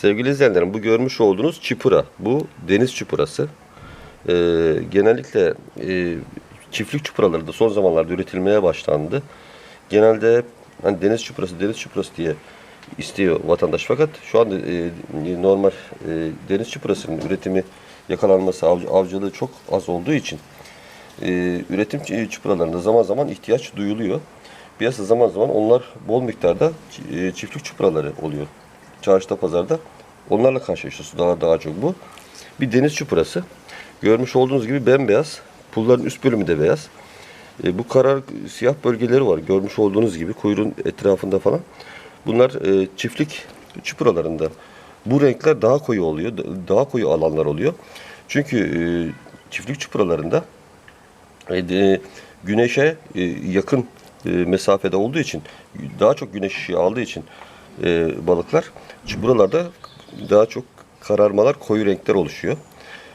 Sevgili izleyenlerim bu görmüş olduğunuz çipura. Bu deniz çipurası. Ee, genellikle e, çiftlik çupuraları da son zamanlarda üretilmeye başlandı. Genelde hani deniz çupurası, deniz çupurası diye istiyor vatandaş. Fakat şu anda e, normal e, deniz çupurasının üretimi, yakalanması, avcı, avcılığı çok az olduğu için e, üretim çupuralarında zaman zaman ihtiyaç duyuluyor. Piyasa zaman zaman onlar bol miktarda e, çiftlik çupuraları oluyor. Çarşıda, pazarda onlarla karşılaşıyoruz daha, daha çok bu. Bir deniz çupurası. Görmüş olduğunuz gibi bembeyaz. Pulların üst bölümü de beyaz. E, bu karar siyah bölgeleri var. Görmüş olduğunuz gibi kuyruğun etrafında falan. Bunlar e, çiftlik çupuralarında. Bu renkler daha koyu oluyor. da- Daha koyu alanlar oluyor. Çünkü e, çiftlik çupuralarında e, de- güneşe e, yakın e, mesafede olduğu için daha çok güneş ışığı aldığı için e, balıklar buralarda daha çok kararmalar koyu renkler oluşuyor.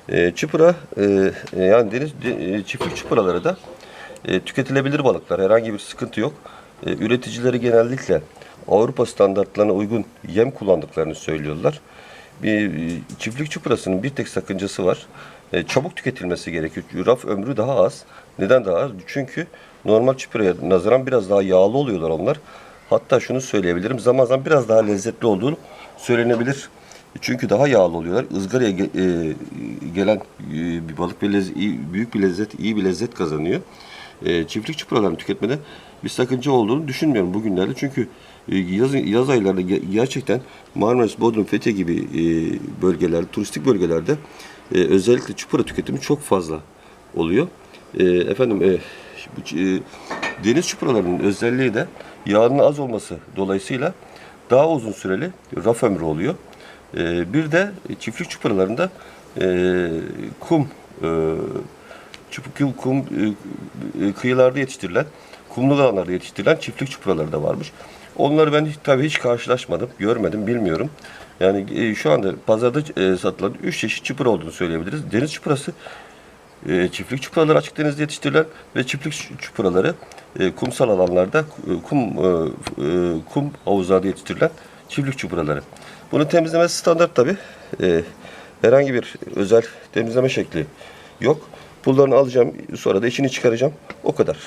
E, çıpıra e, yani deniz de- e, çiftlik çıpıraları da e, tüketilebilir balıklar. Herhangi bir sıkıntı yok. E, üreticileri genellikle Avrupa standartlarına uygun yem kullandıklarını söylüyorlar. Bir çiftlik çupurasının bir tek sakıncası var. Çabuk tüketilmesi gerekiyor. Raf ömrü daha az. Neden daha az? Çünkü normal çupuraya nazaran biraz daha yağlı oluyorlar onlar. Hatta şunu söyleyebilirim. Zaman zaman biraz daha lezzetli olduğunu söylenebilir. Çünkü daha yağlı oluyorlar. Izgaraya ge- e, gelen e, bir balık bir iyi- büyük bir lezzet, iyi bir lezzet kazanıyor. E, çiftlik çupuralarını tüketmede bir sakınca olduğunu düşünmüyorum bugünlerde. Çünkü e, yaz, yaz aylarında ge- gerçekten Marmaris, Bodrum, Fethiye gibi e, bölgeler, turistik bölgelerde e, özellikle çupura tüketimi çok fazla oluyor. E, efendim e, bu, e, deniz çupuralarının özelliği de yağının az olması dolayısıyla daha uzun süreli raf ömrü oluyor. E, bir de çiftlik çupuralarında e, kum e, çup- kum e, e, kıyılarda yetiştirilen, kumlu alanlarda yetiştirilen çiftlik çupuraları da varmış. Onları ben tabii hiç karşılaşmadım, görmedim, bilmiyorum. Yani şu anda pazarda satılan 3 çeşit çupra olduğunu söyleyebiliriz. Deniz çuprası, çiftlik çupraları açık denizde yetiştirilen ve çiftlik çupraları kumsal alanlarda kum kum havuzlarda yetiştirilen çiftlik çupraları. Bunun temizlemesi standart tabi. herhangi bir özel temizleme şekli yok. Pullarını alacağım sonra da içini çıkaracağım. O kadar.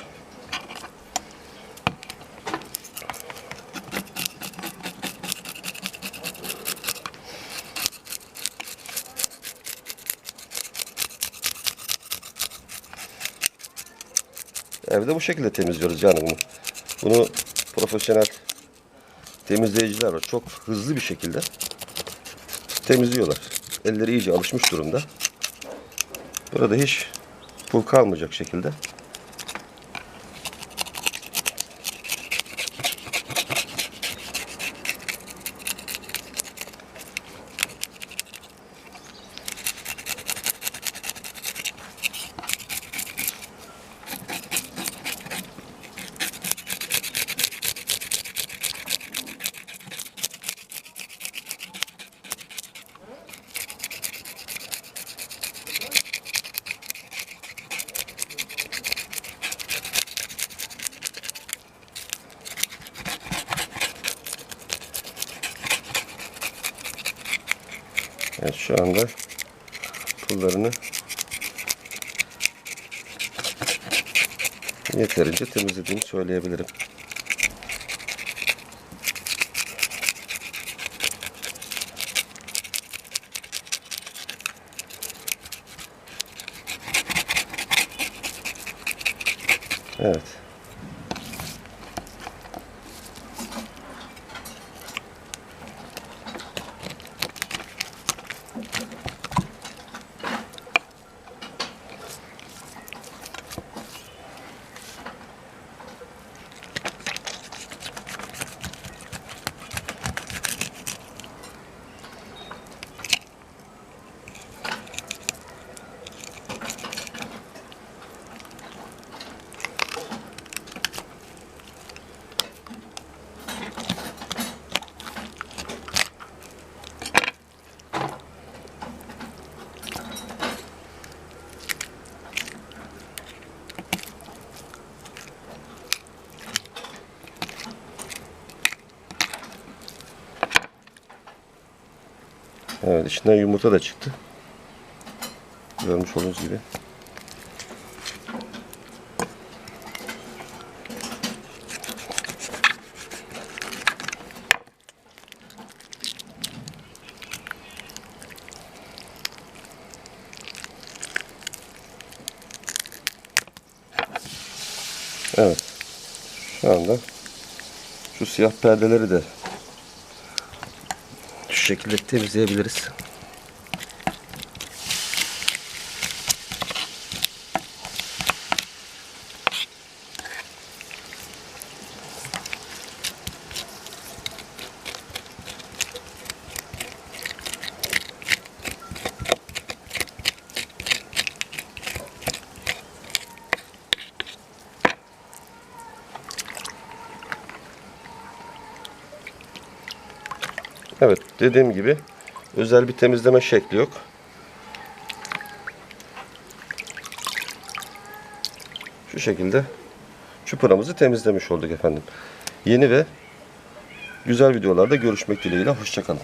Evde bu şekilde temizliyoruz bunu. Bunu profesyonel temizleyiciler var. Çok hızlı bir şekilde temizliyorlar. Elleri iyice alışmış durumda. Burada hiç pul kalmayacak şekilde. Evet şu anda pullarını yeterince temizlediğimi söyleyebilirim. Evet. Evet içinden yumurta da çıktı. Görmüş olduğunuz gibi. Evet. Şu anda şu siyah perdeleri de şu şekilde temizleyebiliriz. Evet dediğim gibi özel bir temizleme şekli yok. Şu şekilde çupuramızı temizlemiş olduk efendim. Yeni ve güzel videolarda görüşmek dileğiyle. Hoşçakalın.